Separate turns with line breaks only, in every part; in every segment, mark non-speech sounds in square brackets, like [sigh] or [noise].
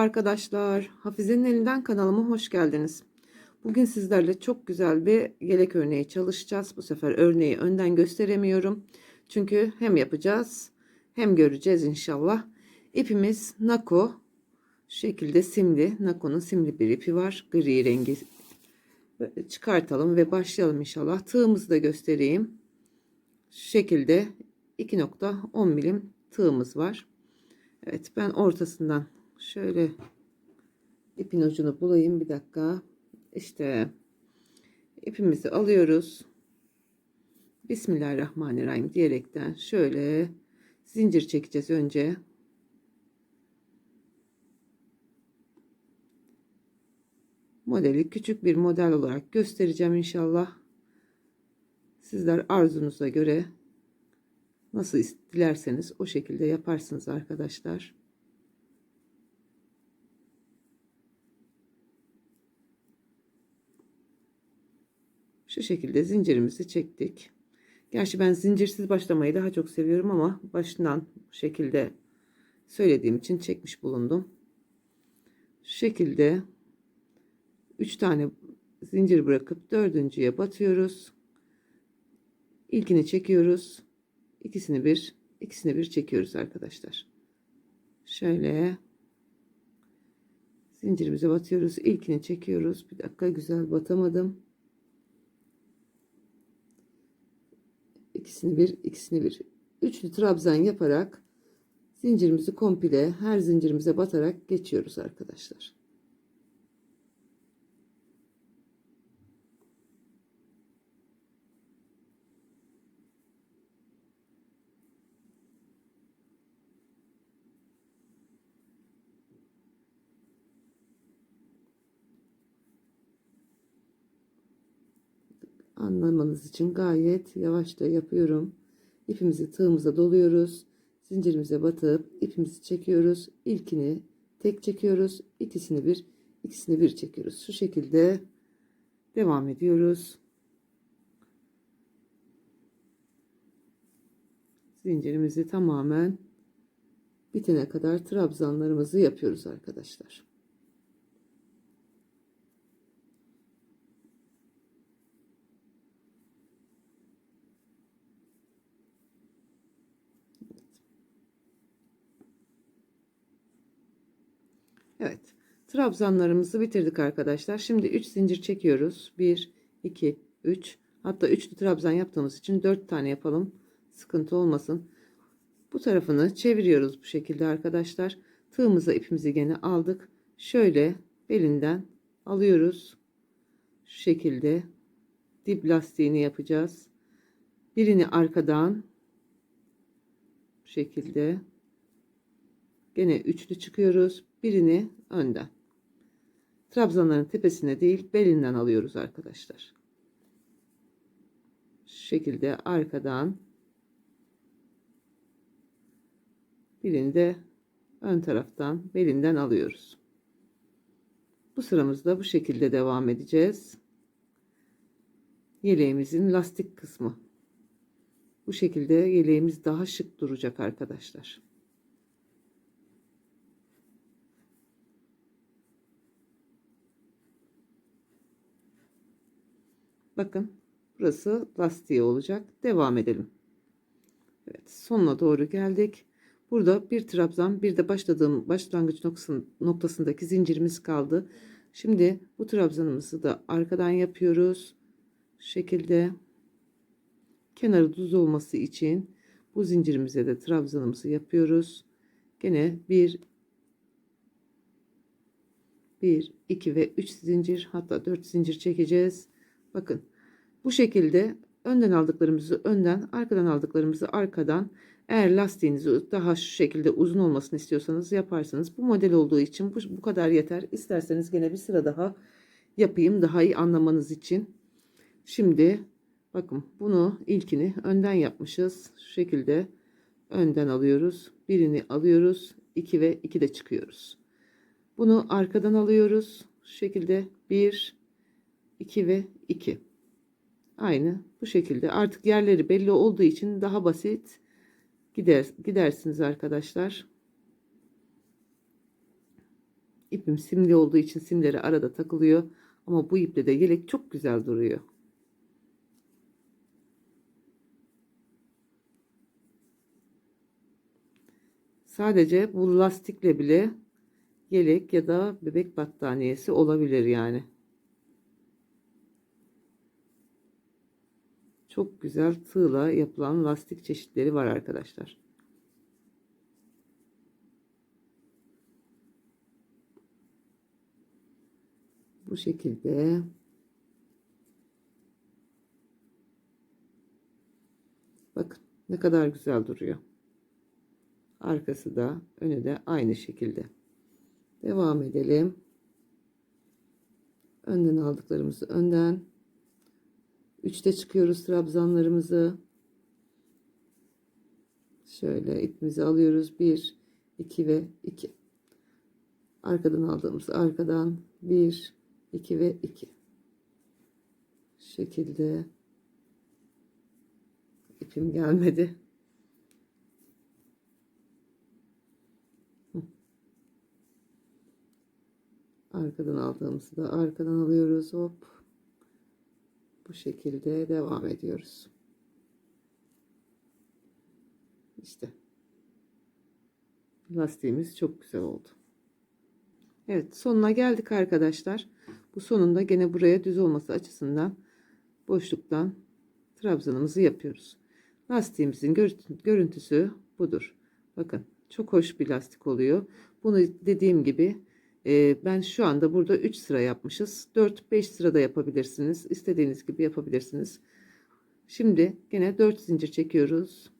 arkadaşlar. Hafize'nin elinden kanalıma hoş geldiniz. Bugün sizlerle çok güzel bir yelek örneği çalışacağız. Bu sefer örneği önden gösteremiyorum. Çünkü hem yapacağız hem göreceğiz inşallah. İpimiz Nako. Şu şekilde simli. Nako'nun simli bir ipi var. Gri rengi. Çıkartalım ve başlayalım inşallah. Tığımızı da göstereyim. Şu şekilde 2.10 milim tığımız var. Evet ben ortasından şöyle ipin ucunu bulayım bir dakika. İşte ipimizi alıyoruz. Bismillahirrahmanirrahim diyerekten şöyle zincir çekeceğiz önce. Modeli küçük bir model olarak göstereceğim inşallah. Sizler arzunuza göre nasıl dilerseniz o şekilde yaparsınız arkadaşlar. Şu şekilde zincirimizi çektik. Gerçi ben zincirsiz başlamayı daha çok seviyorum ama başından bu şekilde söylediğim için çekmiş bulundum. Şu şekilde 3 tane zincir bırakıp dördüncüye batıyoruz. İlkini çekiyoruz. İkisini bir, ikisini bir çekiyoruz arkadaşlar. Şöyle zincirimize batıyoruz. İlkini çekiyoruz. Bir dakika güzel batamadım. İkisini bir, ikisini bir. Üçlü trabzan yaparak zincirimizi komple her zincirimize batarak geçiyoruz arkadaşlar. Anlamanız için gayet yavaş da yapıyorum. İpimizi tığımıza doluyoruz. Zincirimize batıp ipimizi çekiyoruz. İlkini tek çekiyoruz. ikisini bir, ikisini bir çekiyoruz. Şu şekilde devam ediyoruz. Zincirimizi tamamen bitene kadar trabzanlarımızı yapıyoruz arkadaşlar. Evet. Trabzanlarımızı bitirdik arkadaşlar. Şimdi 3 zincir çekiyoruz. 1, 2, 3. Hatta üçlü trabzan yaptığımız için 4 tane yapalım. Sıkıntı olmasın. Bu tarafını çeviriyoruz bu şekilde arkadaşlar. Tığımıza ipimizi gene aldık. Şöyle belinden alıyoruz. Şu şekilde dip lastiğini yapacağız. Birini arkadan bu şekilde gene üçlü çıkıyoruz birini önden. Trabzanların tepesine değil belinden alıyoruz arkadaşlar. Şu şekilde arkadan birini de ön taraftan belinden alıyoruz. Bu sıramızda bu şekilde devam edeceğiz. Yeleğimizin lastik kısmı. Bu şekilde yeleğimiz daha şık duracak arkadaşlar. Bakın burası lastiği olacak. Devam edelim. Evet sonuna doğru geldik. Burada bir trabzan bir de başladığım başlangıç noktasındaki zincirimiz kaldı. Şimdi bu trabzanımızı da arkadan yapıyoruz. Şu şekilde kenarı düz olması için bu zincirimize de trabzanımızı yapıyoruz. Gene bir 1 2 ve 3 zincir hatta 4 zincir çekeceğiz. Bakın bu şekilde önden aldıklarımızı önden, arkadan aldıklarımızı arkadan. Eğer lastiğinizi daha şu şekilde uzun olmasını istiyorsanız yaparsınız. Bu model olduğu için bu, bu kadar yeter. İsterseniz gene bir sıra daha yapayım daha iyi anlamanız için. Şimdi bakın bunu ilkini önden yapmışız. Şu şekilde önden alıyoruz. Birini alıyoruz. 2 ve 2 de çıkıyoruz. Bunu arkadan alıyoruz. Şu şekilde 1, 2 ve 2. Aynı bu şekilde. Artık yerleri belli olduğu için daha basit gider, gidersiniz arkadaşlar. ipim simli olduğu için simleri arada takılıyor. Ama bu iple de yelek çok güzel duruyor. Sadece bu lastikle bile yelek ya da bebek battaniyesi olabilir yani. Çok güzel tığla yapılan lastik çeşitleri var arkadaşlar. Bu şekilde bakın ne kadar güzel duruyor. Arkası da önü de aynı şekilde. Devam edelim. Önden aldıklarımızı önden. Üçte çıkıyoruz trabzanlarımızı. Şöyle ipimizi alıyoruz. Bir, iki ve iki. Arkadan aldığımız arkadan bir, iki ve iki. Şu şekilde ipim gelmedi. Arkadan aldığımızı da arkadan alıyoruz. Hop. Bu şekilde devam ediyoruz. İşte. Lastiğimiz çok güzel oldu. Evet sonuna geldik arkadaşlar. Bu sonunda gene buraya düz olması açısından boşluktan trabzanımızı yapıyoruz. Lastiğimizin görüntüsü budur. Bakın çok hoş bir lastik oluyor. Bunu dediğim gibi ben şu anda burada 3 sıra yapmışız. 4-5 sırada yapabilirsiniz. İstediğiniz gibi yapabilirsiniz. Şimdi gene 4 zincir çekiyoruz.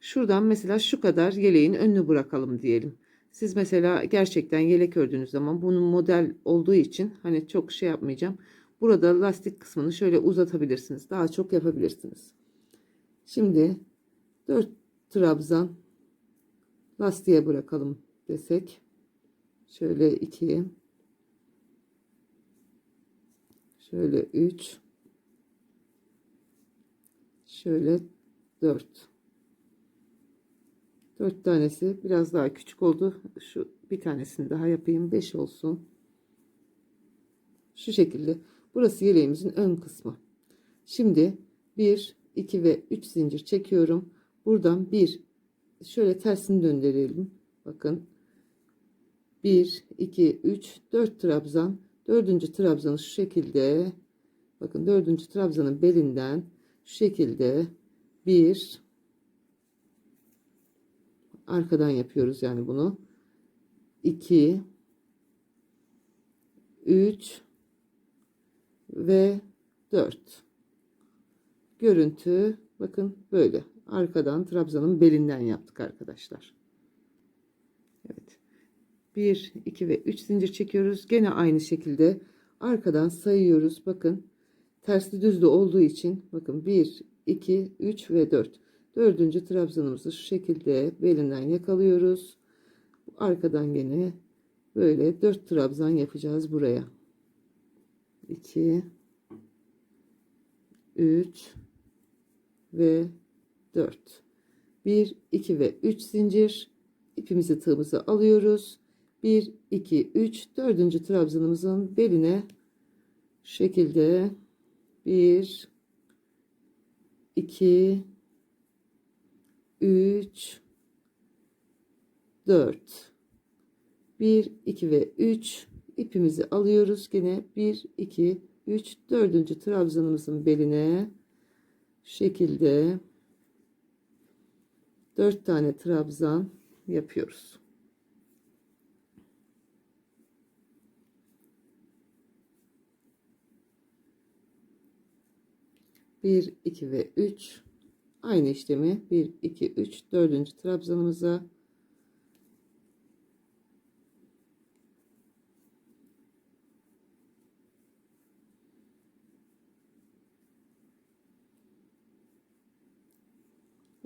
Şuradan mesela şu kadar yeleğin önünü bırakalım diyelim. Siz mesela gerçekten yelek ördüğünüz zaman bunun model olduğu için hani çok şey yapmayacağım. Burada lastik kısmını şöyle uzatabilirsiniz. Daha çok yapabilirsiniz. Şimdi 4 trabzan lastiğe bırakalım desek. Şöyle 2 şöyle 3 şöyle 4 4 tanesi biraz daha küçük oldu. Şu bir tanesini daha yapayım. 5 olsun. Şu şekilde. Burası yeleğimizin ön kısmı. Şimdi 1, 2 ve 3 zincir çekiyorum. Buradan bir şöyle tersini döndürelim. Bakın. 1, 2, 3, 4 trabzan. Dördüncü trabzanı şu şekilde. Bakın dördüncü trabzanın belinden şu şekilde 1, arkadan yapıyoruz yani bunu 2 3 ve 4 görüntü bakın böyle arkadan trabzanın belinden yaptık arkadaşlar 1 2 ve 3 zincir çekiyoruz. Gene aynı şekilde arkadan sayıyoruz. Bakın tersli düzlü olduğu için bakın 1 2 3 ve 4 Dördüncü trabzanımızı şu şekilde belinden yakalıyoruz. Arkadan gene böyle dört trabzan yapacağız buraya. 2 3 ve 4 1 2 ve 3 zincir. İpimizi tığımızı alıyoruz 1 2 3 dördüncü trabzanımızın beline şu şekilde 1 2 3 4 1 2 ve 3 ipimizi alıyoruz. Gene 1 2 3 dördüncü trabzanımızın beline şu şekilde 4 tane trabzan yapıyoruz. Bir, iki ve üç Aynı işlemi 1, 2, 3, 4. trabzanımıza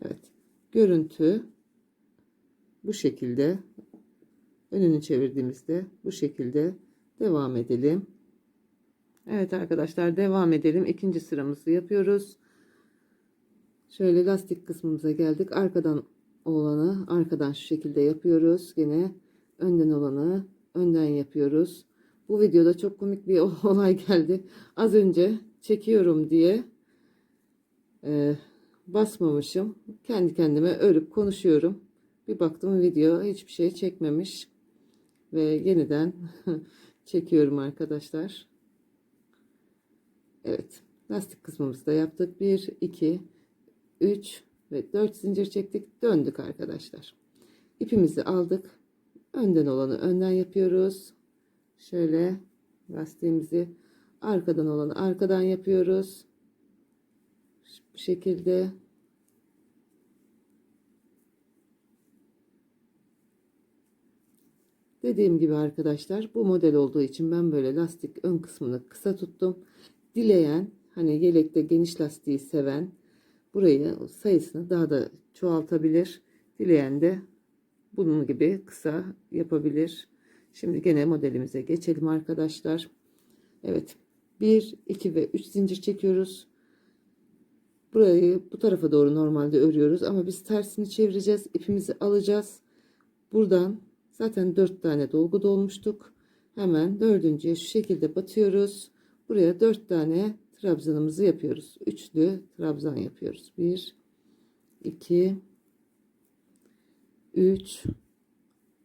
Evet. Görüntü bu şekilde önünü çevirdiğimizde bu şekilde devam edelim. Evet arkadaşlar devam edelim. İkinci sıramızı yapıyoruz. Şöyle lastik kısmımıza geldik. Arkadan olanı arkadan şu şekilde yapıyoruz. Gene önden olanı önden yapıyoruz. Bu videoda çok komik bir [laughs] olay geldi. Az önce çekiyorum diye e, basmamışım. Kendi kendime örüp konuşuyorum. Bir baktım video hiçbir şey çekmemiş. Ve yeniden [laughs] çekiyorum arkadaşlar. Evet. Lastik kısmımızı da yaptık. 1, 2, 3 ve 4 zincir çektik. Döndük arkadaşlar. İpimizi aldık. Önden olanı önden yapıyoruz. Şöyle lastiğimizi arkadan olanı arkadan yapıyoruz. Bu şekilde Dediğim gibi arkadaşlar bu model olduğu için ben böyle lastik ön kısmını kısa tuttum. Dileyen hani yelekte geniş lastiği seven burayı sayısını daha da çoğaltabilir. Dileyen de bunun gibi kısa yapabilir. Şimdi gene modelimize geçelim arkadaşlar. Evet 1 2 ve 3 zincir çekiyoruz. Burayı bu tarafa doğru normalde örüyoruz ama biz tersini çevireceğiz. İpimizi alacağız. Buradan zaten 4 tane dolgu dolmuştuk. Hemen dördüncüye şu şekilde batıyoruz. Buraya 4 tane trabzanımızı yapıyoruz. Üçlü trabzan yapıyoruz. 1 2 3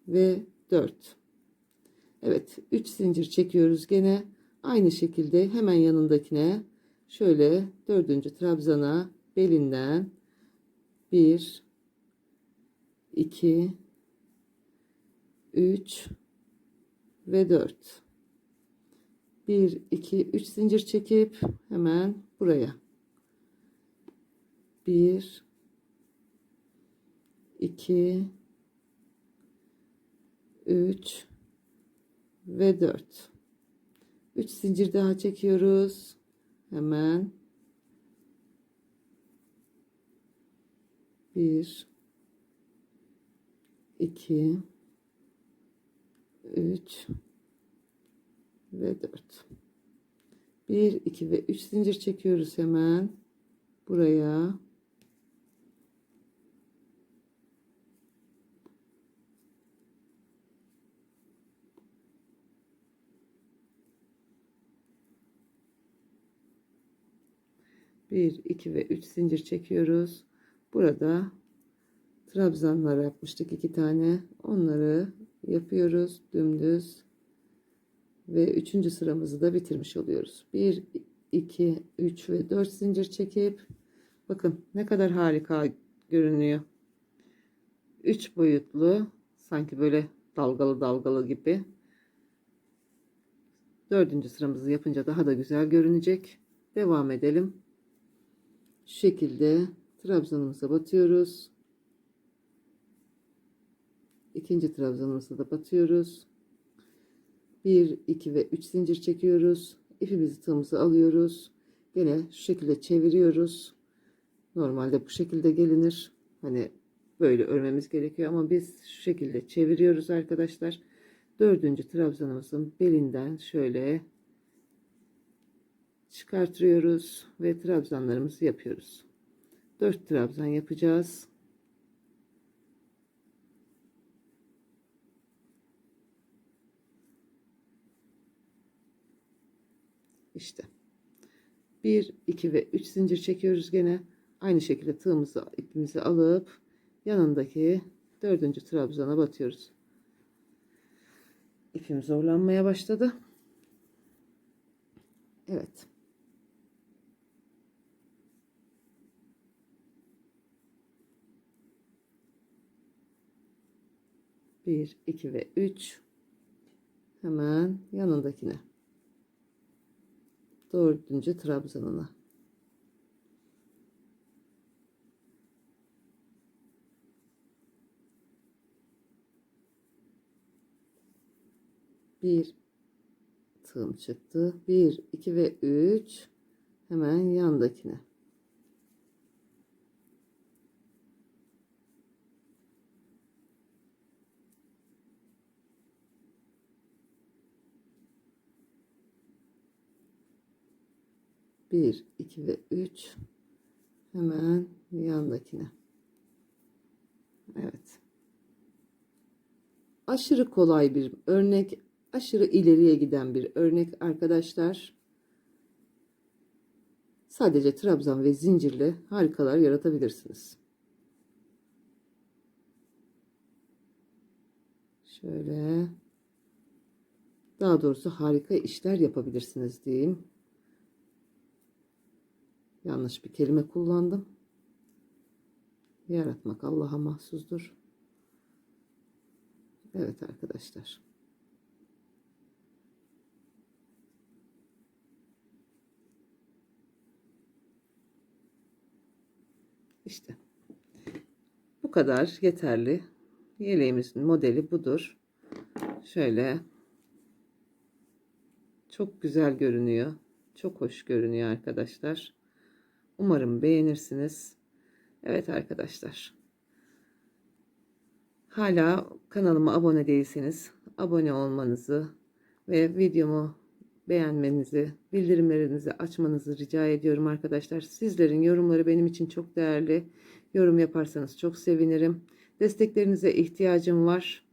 ve 4. Evet 3 zincir çekiyoruz gene aynı şekilde hemen yanındakine şöyle dördüncü trabzana belinden 1 2 3 ve 4 1 2 3 zincir çekip hemen buraya. 1 2 3 ve 4 3 zincir daha çekiyoruz. Hemen. 1 2 3 ve 4 1 2 ve 3 zincir çekiyoruz hemen buraya Bir, iki ve üç zincir çekiyoruz. Burada trabzanlar yapmıştık iki tane. Onları yapıyoruz dümdüz. Ve üçüncü sıramızı da bitirmiş oluyoruz. Bir, iki, üç ve dört zincir çekip bakın ne kadar harika görünüyor. Üç boyutlu sanki böyle dalgalı dalgalı gibi. Dördüncü sıramızı yapınca daha da güzel görünecek. Devam edelim. Şu şekilde trabzanımıza batıyoruz. İkinci trabzanımıza da batıyoruz. 1, 2 ve 3 zincir çekiyoruz. İpimizi tığımızı alıyoruz. Gene şu şekilde çeviriyoruz. Normalde bu şekilde gelinir. Hani böyle örmemiz gerekiyor ama biz şu şekilde çeviriyoruz arkadaşlar. Dördüncü trabzanımızın belinden şöyle çıkartıyoruz ve trabzanlarımızı yapıyoruz. 4 trabzan yapacağız. İşte. 1, 2 ve 3 zincir çekiyoruz gene. Aynı şekilde tığımızı ipimizi alıp yanındaki dördüncü trabzana batıyoruz. İpim zorlanmaya başladı. Evet. Bir, iki ve üç. Hemen yanındakine. Dördüncü trabzanına. Bir tığım çıktı. Bir, iki ve üç. Hemen yandakine. Bir, iki ve üç. Hemen yandakine. Evet. aşırı kolay bir örnek, aşırı ileriye giden bir örnek arkadaşlar. Sadece trabzan ve zincirle harikalar yaratabilirsiniz. Şöyle. Daha doğrusu harika işler yapabilirsiniz diyeyim. Yanlış bir kelime kullandım. Yaratmak Allah'a mahsustur. Evet arkadaşlar. İşte. Bu kadar yeterli. Yeleğimizin modeli budur. Şöyle. Çok güzel görünüyor. Çok hoş görünüyor arkadaşlar. Umarım beğenirsiniz. Evet arkadaşlar. Hala kanalıma abone değilseniz abone olmanızı ve videomu beğenmenizi, bildirimlerinizi açmanızı rica ediyorum arkadaşlar. Sizlerin yorumları benim için çok değerli. Yorum yaparsanız çok sevinirim. Desteklerinize ihtiyacım var.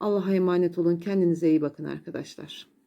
Allah'a emanet olun. Kendinize iyi bakın arkadaşlar.